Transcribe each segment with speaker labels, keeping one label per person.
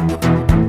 Speaker 1: Thank you.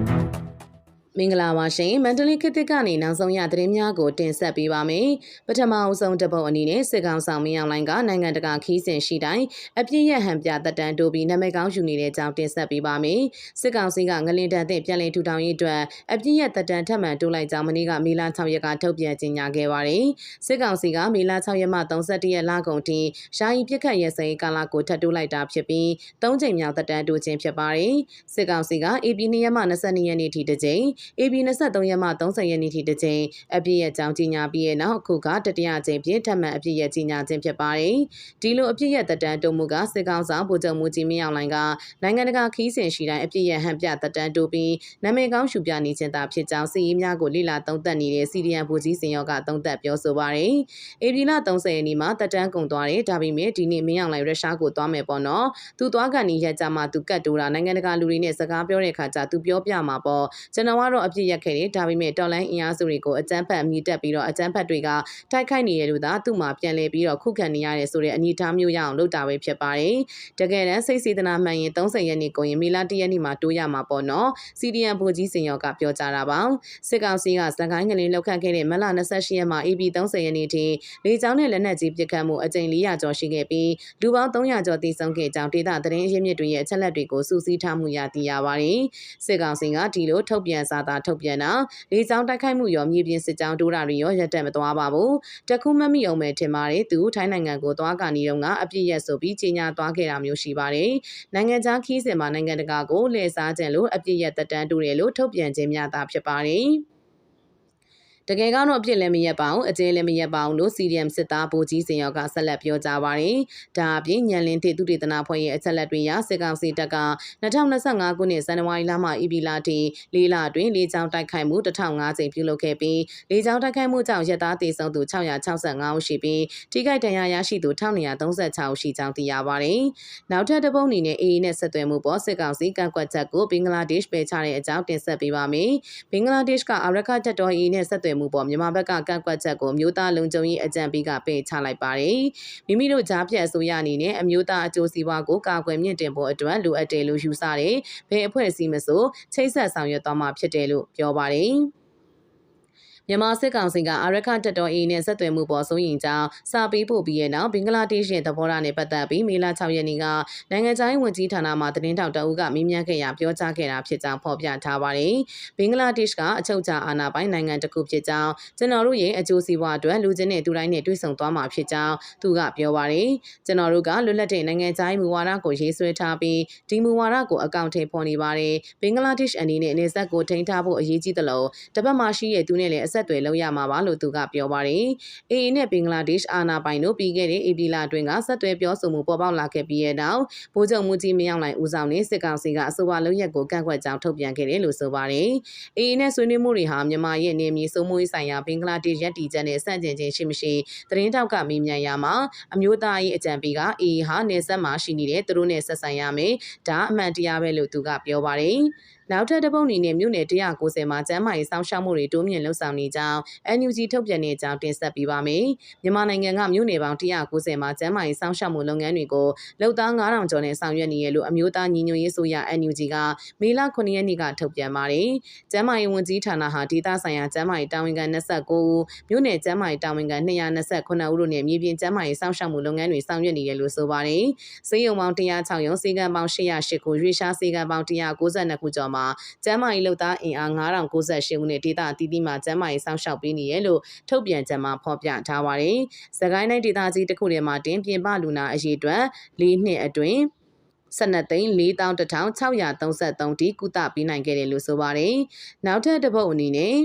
Speaker 1: မင်္ဂလာပါရှင်မန္တလေးခေတ်သစ်ကနေနောက်ဆုံးရသတင်းများကိုတင်ဆက်ပေးပါမယ်ပထမအဆုံးတပုတ်အနေနဲ့စစ်ကောင်ဆောင်မင်းအောင်လိုင်းကနိုင်ငံတကာခီးစဉ်ရှိတိုင်းအပြည့်ရဟန်ပြတက်တန်းတိုးပြီးနာမည်ကောင်းယူနေတဲ့အကြောင်းတင်ဆက်ပေးပါမယ်စစ်ကောင်စီကငလင်တန်တဲ့ပြည်လည်ထူထောင်ရေးအတွက်အပြည့်ရတက်တန်းထပ်မံတိုးလိုက်ကြောင်းမနေ့ကမေလ6ရက်ကထုတ်ပြန်ကြေညာခဲ့ပါတယ်စစ်ကောင်စီကမေလ6ရက်မှ31ရက်လကုန်ထိရှာယီပြစ်ခတ်ရဲစဲကာလကိုထပ်တိုးလိုက်တာဖြစ်ပြီး၃ချိန်မြောက်တက်တန်းတိုးခြင်းဖြစ်ပါတယ်စစ်ကောင်စီက AP 2ရက်မှ22ရက်နေ့ထိတစ်ကြိမ် AB 23ရက်မှ30ရက်နေ့ထိတစ်ကြိမ်အပြည့်ရဲ့ကြောင်းကြီးညာပြီးရဲ့နောက်အခုကတတိယကြိမ်ပြင်းထပ်မံအပြည့်ရဲ့ကြီးညာခြင်းဖြစ်ပါတယ်။ဒီလိုအပြည့်ရဲ့တက်တန်းတိုးမှုကစစ်ကောင်ဆောင်ဗိုလ်ချုပ်မှုကြီးမင်းအောင်လှိုင်ကနိုင်ငံတကာခီးစဉ်ရှိတိုင်းအပြည့်ရဲ့ဟန်ပြတက်တန်းတိုးပြီးနာမည်ကောင်းရှုပြနေခြင်းသာဖြစ်ကြောင်းစီရေးများကိုလိလာသုံးသပ်နေတဲ့ CDN ဗိုလ်ကြီးစင်ရောကသုံးသပ်ပြောဆိုပါတယ်။ AB လ30ရက်နေ့မှာတက်တန်းကုန်သွားတယ်ဒါပေမဲ့ဒီနေ့မင်းအောင်လှိုင်ရုရှားကိုသွားမယ်ပေါ့နော်။သူသွားကန်နေရက်ကြမှာသူကတ်တိုးတာနိုင်ငံတကာလူတွေနဲ့စကားပြောတဲ့အခါကျသူပြောပြမှာပေါ့ကျွန်တော်ကတော့အပြည့်ရက်ခဲ့တယ်ဒါပေမဲ့တော်လိုင်းအင်အားစုတွေကိုအကြမ်းဖက်အမိတက်ပြီးတော့အကြမ်းဖက်တွေကတိုက်ခိုက်နေရလို့သာသူ့မှာပြန်လဲပြီးတော့ခုခံနေရတယ်ဆိုတဲ့အနေအထားမျိုးရအောင်လုပ်တာပဲဖြစ်ပါတယ်တကယ်တမ်းစိတ်စေတနာမှန်ရင်30ရက်နေ့ကိုရင်မီလာ1ရက်နေ့မှာတိုးရမှာပေါ့နော် CDN ဗိုလ်ကြီးစင်ရောကပြောကြားတာပါစစ်ကောင်စီကစကိုင်းငလင်းလောက်ခတ်ခဲ့တဲ့မလ28ရက်မှာ AB 30ရက်နေ့ထိလေကြောင်းနဲ့လက်နက်ကြီးပစ်ခတ်မှုအကြိမ်400ကျော်ရှိခဲ့ပြီးလူပေါင်း300ကျော်တိစုံခဲ့ကြောင်းဒေသသတင်းရင်းမြစ်တွေရဲ့အချက်လက်တွေကိုစုစည်းထားမှုရသိရပါတယ်စစ်ကောင်စီကဒီလိုထုတ်ပြန်စာသားထုတ်ပြန်တာလေကြောင်းတိုက်ခိုက်မှုရောမြေပြင်စစ်ကြောင်းတိုးတာတွေရောရပ်တက်မသွားပါဘူးတခုမမိအောင်ပဲထင်ပါတယ်သူထိုင်းနိုင်ငံကိုသွားကနေတော့ကအပြစ်ရက်ဆိုပြီးကြီးညာသွားခဲ့တာမျိုးရှိပါတယ်နိုင်ငံခြားခီးစဉ်မှာနိုင်ငံတကာကိုလှည့်စားခြင်းလို့အပြစ်ရက်တက်တန်းတိုးတယ်လို့ထုတ်ပြန်ခြင်းများသာဖြစ်ပါတယ် တကယ်ကတော့အပြစ်လည်းမရက်ပါဘူးအကျဲလည်းမရက်ပါဘူးလို့ CDM စစ်သားဗိုလ်ကြီးစင်ရောကဆက်လက်ပြောကြားပါတယ်။ဒါအပြင်ညံလင်းသည့်သူတေသနာဖွဲ့ရဲ့အချက်လက်တွေအရစစ်ကောင်စီတပ်က2025ခုနှစ်ဇန်နဝါရီလမှအီပီလာထိလေးလတွင်လေးချောင်းတိုက်ခိုက်မှု1005ကြိမ်ပြုလုပ်ခဲ့ပြီးလေးချောင်းတိုက်ခိုက်မှုကြောင့်ရက်သားတေဆုံးသူ665ဦးရှိပြီးထိခိုက်ဒဏ်ရာရရှိသူ1936ဦးရှိကြောင်းသိရပါတယ်။နောက်ထပ်တစ်ပုံအနေနဲ့ AA နဲ့ဆက်သွယ်မှုပေါ်စစ်ကောင်စီကန့်ကွက်ချက်ကိုဘင်္ဂလားဒေ့ရှ်ပယ်ချတဲ့အကြောင်းတင်ဆက်ပေးပါမယ်။ဘင်္ဂလားဒေ့ရှ်ကအရခတ်တော် AA နဲ့ဆက်သွယ်မှုပေါ်မြန်မာဘက်ကကန့်ကွက်ချက်ကိုမြို့သားလုံခြုံရေးအကြံပေးကပယ်ချလိုက်ပါတယ်။မိမိတို့ကြားပြတ်အစိုးရအနေနဲ့အမျိုးသားအကျိုးစီးပွားကိုကာကွယ်မြင့်တင်ဖို့အတွက်လိုအပ်တယ်လို့ယူဆတယ်။ဘယ်အဖွဲ့အစည်းမဆိုချိတ်ဆက်ဆောင်ရွက်သွားမှာဖြစ်တယ်လို့ပြောပါတယ်။ မြန်မာစစ်ကောင်စီကအာရခတက်တော် A နဲ့ဆက်သွယ်မှုပေါ်စိုးရင်ကြောင်းစာပေးပို့ပြီးတဲ့နောက်ဘင်္ဂလားဒေ့ရှ်ရဲ့သဘောထားနဲ့ပတ်သက်ပြီးမေလ6ရက်နေ့ကနိုင်ငံခြားရေးဝန်ကြီးဌာနမှသတင်းထောက်တအုပ်ကမေးမြန်းခဲ့ရာပြောကြားခဲ့တာဖြစ်ကြောင်းဖော်ပြထားပါတယ်။ဘင်္ဂလားဒေ့ရှ်ကအချုပ်အခြာအာဏာပိုင်နိုင်ငံတစ်ခုဖြစ်ကြောင်းကျွန်တော်တို့ရဲ့အကျိုးစီးပွားအတွက်လူချင်းနဲ့သူတိုင်းနဲ့တွေ့ဆုံသွားမှာဖြစ်ကြောင်းသူကပြောပါတယ်။ကျွန်တော်တို့ကလွတ်လပ်တဲ့နိုင်ငံခြားရေးမူဝါဒကိုရေးဆွဲထားပြီးဒီမူဝါဒကိုအကောင့်ထဲပေါ်နေပါတယ်။ဘင်္ဂလားဒေ့ရှ်အနေနဲ့အနေဆက်ကိုထိန်းထားဖို့အရေးကြီးသလိုတပတ်မှရှိရဲ့သူနဲ့လည်းအဆက်အသွယ်လုပ်ရမှာပါလို့သူကပြောပါတယ်။ AA နဲ့ဘင်္ဂလားဒေ့ရှ်အာဏာပိုင်တို့ပြီးခဲ့တဲ့ဧပြီလအတွင်းကဆက်သွယ်ပြောဆိုမှုပေါ်ပေါက်လာခဲ့ပြီးတဲ့နောက်ဗိုလ်ချုပ်မှုကြီးမရောက်နိုင်ဦးဆောင်တဲ့စစ်ကောင်စီကအဆိုပါလုံရက်ကိုကန့်ကွက်ကြောင်းထုတ်ပြန်ခဲ့တယ်လို့ဆိုပါတယ်။ AA နဲ့ဆွေးနွေးမှုတွေဟာမြန်မာရဲ့နေမြေစိုးမိုးရေးဆိုင်ရာဘင်္ဂလားဒေ့ရှ်ရည်တည်ချက်နဲ့ဆန့်ကျင်ခြင်းရှိမရှိသတင်းတောက်ကမေးမြန်းရမှာအမျိုးသားရေးအကြံပေးက AA ဟာနေဆက်မှာရှိနေတဲ့သူတို့နဲ့ဆက်ဆံရမယ်ဒါအမှန်တရားပဲလို့သူကပြောပါတယ်။ နောက်ထပ်တစ်ပုတ်အနေနဲ့မြို့နယ်190မှာကျန်းမာရေးစောင့်ရှောက်မှုတွေတိုးမြင့်လှုပ်ဆောင်နေကြောင်း NUG ထုတ်ပြန်တဲ့အကြောင်းတင်ဆက်ပေးပါမယ်။မြန်မာနိုင်ငံကမြို့နယ်ပေါင်း190မှာကျန်းမာရေးစောင့်ရှောက်မှုလုပ်ငန်းတွေကိုလုပ်သား9000ကျော်နဲ့ဆောင်ရွက်နေရလို့အမျိုးသားညီညွတ်ရေးဆိုရ NUG ကမေလ9ရက်နေ့ကထုတ်ပြန်ပါတယ်။ကျန်းမာရေးဝန်ကြီးဌာနဟာဒေသဆိုင်ရာကျန်းမာရေးတာဝန်ခံ29ဦးမြို့နယ်ကျန်းမာရေးတာဝန်ခံ229ဦးတို့နဲ့မြေပြင်ကျန်းမာရေးစောင့်ရှောက်မှုလုပ်ငန်းတွေဆောင်ရွက်နေတယ်လို့ဆိုပါတယ်။စေယုံပေါင်း106ရုံစေကံပေါင်း808ခုရွေရှားစေကံပေါင်း192ခုကျော်မှာကျန်းမာရေးလုပ်သားအင်အား9098ဦးနဲ့ဒေသအသီးသီးမှာကျန်းမာရေးစောင့်ရှောက်ပေးနေရလို့ထုတ်ပြန်ချက်မှာဖော်ပြထားပါတယ်။စကိုင်းတိုင်းဒေသကြီးတစ်ခုထဲမှာတင်ပြင်ပလူနာအရေးအတွက်၄နှစ်အတွင်း12သိန်း41,633တိကုသပေးနိုင်ခဲ့တယ်လို့ဆိုပါတယ်။နောက်ထပ်တစ်ပုတ်အနေနဲ့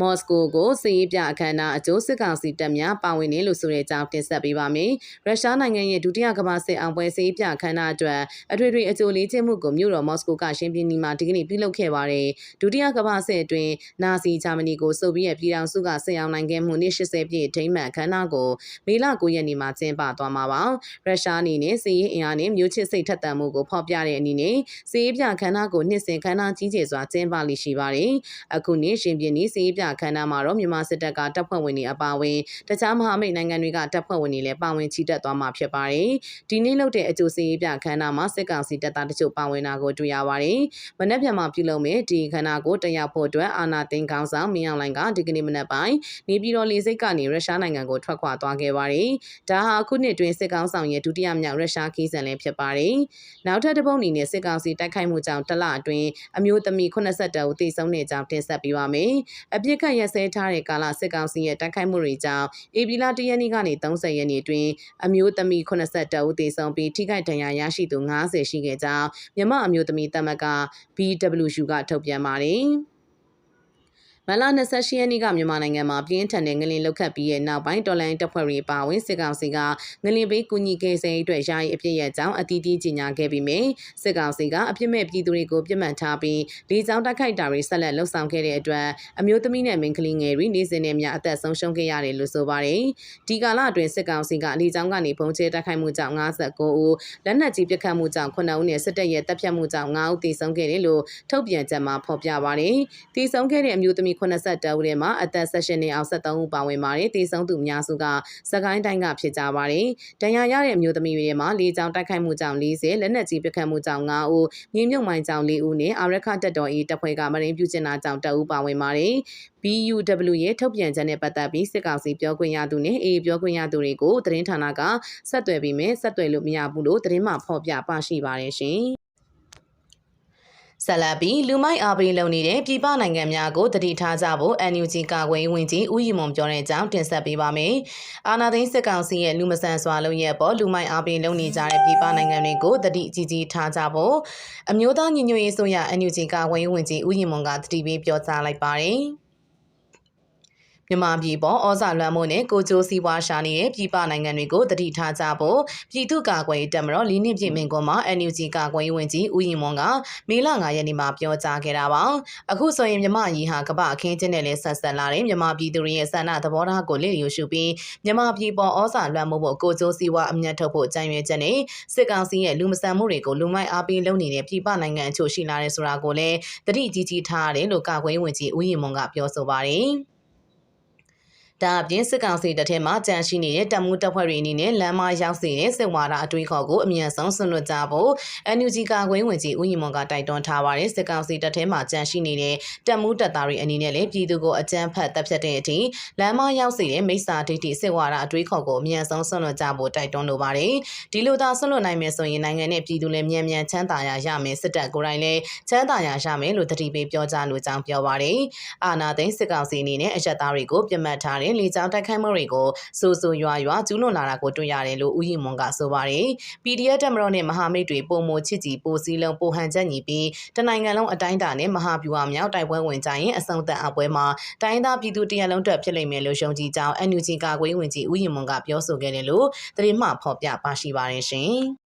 Speaker 1: မော်စကိုကိုစီးပြအခမ်းအနားအကျိုးစစ်ကောင်စီတပ်များပါဝင်နေလို့ဆိုတဲ့အကြောင်းတင်ဆက်ပေးပါမယ်။ရုရှားနိုင်ငံရဲ့ဒုတိယကမ္ဘာစစ်အောင်ပွဲစီးပြအခမ်းအနားအတွက်အထွေထွေအကျိုးလေးချင်းမှုကိုမြို့တော်မော်စကိုကရှင်းပြင်းနီမှာဒီကနေ့ပြုလုပ်ခဲ့ပါတယ်။ဒုတိယကမ္ဘာစစ်အတွင်းနာဇီဂျာမနီကိုဆိုဗီယက်ပြည်ထောင်စုကစစ်အောင်နိုင်ခဲ့မှုနှစ်80ပြည့်ထိမ်းမှန်အခမ်းအနားကိုမေလ9ရက်နေ့မှာကျင်းပသွားမှာပါ။ရုရှားအနေနဲ့စီးရင်အင်အားနဲ့မြို့ချစ်စိတ်ထက်သန်မှုကိုဖော်ပြတဲ့အနေနဲ့စီးပြအခမ်းအနားကိုနှစ်စဉ်ခမ်းနားကြီးကျယ်စွာကျင်းပလိရှိပါတယ်။အခုနှစ်ရှင်ပြင်းနီစီးပြအခမ်းအနားမှာတော့မြန်မာစစ်တပ်ကတပ်ဖွဲ့ဝင်တွေအပါအဝင်တခြားမဟာမိတ်နိုင်ငံတွေကတပ်ဖွဲ့ဝင်တွေလည်းပါဝင်ချီတက်သွားမှာဖြစ်ပါတယ်။ဒီနေ့လုပ်တဲ့အကျိုးစီးပြအခမ်းအနားမှာစစ်ကောင်စီတပ်သားတချို့ပါဝင်တာကိုတွေ့ရပါတယ်။မနက်ဖြန်မှာပြုလုပ်မယ့်ဒီအခမ်းအနားကိုတက်ရောက်ဖို့အတွက်အာနာသိန်းကောင်းဆောင်မင်းအောင်လှိုင်ကဒီကနေ့မနက်ပိုင်းနေပြည်တော်လေဆိပ်ကနေရုရှားနိုင်ငံကိုထွက်ခွာသွားခဲ့ပါတယ်။ဒါဟာအခုနှစ်တွင်စစ်ကောင်ဆောင်ရဲ့ဒုတိယမြောက်ရုရှားခီးစဉ်လည်းဖြစ်ပါတယ်။နောက်ထပ်တစ်ပုံအနေနဲ့စစ်ကောင်စီတိုက်ခိုက်မှုကြောင့်တလအတွင်းအမျိုးသမီး82ဦးသေဆုံးနေကြောင်းတင်ဆက်ပေးပါမယ်။အပြစ်ခတ်ရက်စဲထားတဲ့ကာလစစ်ကောင်စီရဲ့တိုက်ခိုက်မှုတွေကြောင့်ဧပြီလ1ရက်နေ့ကနေ30ရက်နေ့အတွင်းအမျိုးသမီး82ဦးသေဆုံးပြီးထိခိုက်ဒဏ်ရာရရှိသူ90ရှိခဲ့ကြောင်းမြမအမျိုးသမီးတမက BWU ကထုတ်ပြန်ပါတယ်။ မလာ28ရက်နေ့ကမြန်မာနိုင်ငံမှာပြင်းထန်တဲ့ငလင်လောက်ခတ်ပြီးရဲ့နောက်ပိုင်းတော်လိုင်းတပ်ဖွဲ့တွေပါဝင်စစ်ကောင်စီကငလင်ဘေးကူညီကယ်ဆယ်ရေးအတွက်ယာယီအပြစ်ရဲ့အကြောင်းအတီးတီးကြီးညာခဲ့ပြီးမြင်စစ်ကောင်စီကအပြစ်မဲ့ပြည်သူတွေကိုပြစ်မှတ်ထားပြီးလေကြောင်းတိုက်ခိုက်တာတွေဆက်လက်လှုပ်ဆောင်ခဲ့တဲ့အတွက်အမျိုးသမီးနဲ့မိန်းကလေးငယ်တွေနေ့စဉ်နဲ့မျှအသက်ဆုံးရှုံးခဲ့ရတယ်လို့ဆိုပါတယ်။ဒီကာလအတွင်းစစ်ကောင်စီကလေကြောင်းကနေပုံကျဲတိုက်ခိုက်မှုကြောင့်59ဦးလက်နက်ကြီးပစ်ခတ်မှုကြောင့်9ဦးနဲ့စစ်တပ်ရဲ့တပ်ဖြတ်မှုကြောင့်9ဦးသေဆုံးခဲ့တယ်လို့ထုတ်ပြန်ချက်မှာဖော်ပြပါတယ်။သေဆုံးခဲ့တဲ့အမျိုးသမီး82ဦးထဲမှာအသက်16နှစ်အောက်73ဦးပါဝင်ပါတယ်။တေဆုံးသူများစုကစကိုင်းတိုင်းကဖြစ်ကြပါတယ်။ဒဏ်ရာရတဲ့အမျိုးသမီးတွေမှာလေကြောင်းတိုက်ခိုက်မှုကြောင့်40လက်နက်ကြီးပစ်ခတ်မှုကြောင့်9ဦးမြေမြုပ်မိုင်းကြောင့်4ဦးနဲ့အာရခတက်တော်အေးတပ်ဖွဲ့ကမရင်းပြုကျင်တာကြောင့်2ဦးပါဝင်ပါတယ်။ BUW ရဲ့ထုတ်ပြန်ချက်နဲ့ပတ်သက်ပြီးစစ်ကောင်စီပြောခွင့်ရသူနဲ့အေးပြောခွင့်ရသူတွေကိုသတင်းဌာနကဆက်သွယ်ပြီးမြဲဆက်သွယ်လို့မရဘူးလို့သတင်းမှဖော်ပြပါရှိပါတယ်ရှင်။ ဆက်လက်ပြီးလူမိုက်အားပေးလုပ်နေတဲ့ပြည်ပနိုင်ငံများကိုတတိထားကြဖို့ NUG ကာကွယ်ရေးဝန်ကြီးဦးရီမွန်ပြောတဲ့အကြောင်းတင်ဆက်ပေးပါမယ်။အာနာသိန်းစစ်ကောင်စီရဲ့လူမဆန်စွာလုပ်ရဲ့ပေါ်လူမိုက်အားပေးလုပ်နေကြတဲ့ပြည်ပနိုင်ငံတွေကိုတတိကြီးကြီးထားကြဖို့အမျိုးသားညီညွတ်ရေးဆိုရ NUG ကာကွယ်ရေးဝန်ကြီးဦးရီမွန်ကတတိပေးပြောကြားလိုက်ပါတယ်။ မြန်မာပြည်ပေါ်ဩဇာလွှမ်းမိုးနဲ့ကိုကျိုးစည်းဝါးရှာနေတဲ့ပြည်ပနိုင်ငံတွေကိုတတိထားကြဖို့ပြည်သူ့ကာကွယ်ရေးတပ်မတော်လေးနှစ်ပြည့်မင်ကွန်းမှာ NUG ကာကွယ်ရေးဝန်ကြီးဦးရင်မွန်ကမေလ9ရက်နေ့မှာပြောကြားခဲ့တာပါအခုဆိုရင်မြန်မာပြည်ဟာကမ္ဘာအခင်းကျင်းနဲ့လည်းဆက်ဆက်လာတယ်မြန်မာပြည်သူတွေရဲ့ဆန္ဒသဘောထားကိုလေ့လျူရှုပြီးမြန်မာပြည်ပေါ်ဩဇာလွှမ်းမိုးဖို့ကိုကျိုးစည်းဝါးအမျက်ထုတ်ဖို့ကြံရွယ်ချက်နဲ့စစ်ကောင်စီရဲ့လူမဆန်မှုတွေကိုလူမိုက်အားပေးလုပ်နေတဲ့ပြည်ပနိုင်ငံအချို့ရှိလာတယ်ဆိုတာကိုလည်းတတိကြီးကြီးထားရတယ်လို့ကာကွယ်ရေးဝန်ကြီးဦးရင်မွန်ကပြောဆိုပါတယ် ဒါအပြင်စစ်ကောင်စီတပ်ထဲမှာကြန့်ရှိနေတဲ့တပ်မှုတပ်ဖွဲ့တွေအနေနဲ့လမ်းမရောက်စေတဲ့စစ်ဝါဒအတွေးခေါ်ကိုအမြန်ဆုံးဆွန့်လွတ်ကြဖို့ NUG ကာကွယ်ဝင်ကြီးဦးရီမွန်ကတိုက်တွန်းထားပါတယ်စစ်ကောင်စီတပ်ထဲမှာကြန့်ရှိနေတဲ့တပ်မှုတပ်သားတွေအနေနဲ့လည်းပြည်သူကိုအကြမ်းဖက်တပ်ဖြတ်တဲ့အထိလမ်းမရောက်စေတဲ့မိစ္ဆာဒိဋ္ဌိစစ်ဝါဒအတွေးခေါ်ကိုအမြန်ဆုံးဆွန့်လွတ်ကြဖို့တိုက်တွန်းလိုပါတယ်ဒီလိုသာဆွန့်လွတ်နိုင်မယ်ဆိုရင်နိုင်ငံနဲ့ပြည်သူလည်းမြန်မြန်ချမ်းသာရရမယ်စစ်တပ်ကိုယ်တိုင်လည်းချမ်းသာရရမယ်လို့တတိပေးပြောကြားလိုကြောင်းပြောပါတယ်အာနာသိန်းစစ်ကောင်စီအနေနဲ့အရက်သားတွေကိုပြတ်မှတ်ထားတဲ့လေကြောင်းတိုက်ခိုက်မှုတွေကိုစိုးစိုးရွာရွာကျူးလွန်လာတာကိုတွေ့ရတယ်လို့ဦးရီမွန်ကဆိုပါတယ်။ PDF တက်မတော်နဲ့မဟာမိတ်တွေပုံမချစ်ကြည်ပိုစည်းလုံးပိုဟန်ချက်ညီပြီးတနိုင်ငံလုံးအတိုင်းအတာနဲ့မဟာဗျူဟာမြောက်တိုက်ပွဲဝင်ကြရင်အဆုံသက်အပွဲမှာတိုင်းသားပြည်သူတရလုံးအတွက်ဖြစ်လိမ့်မယ်လို့ယုံကြည်ကြောင်း NUG ကာကွယ်ဝင်ကြီးဦးရီမွန်ကပြောဆိုခဲ့တယ်လို့သတင်းမှဖော်ပြပါရှိပါတယ်ရှင်။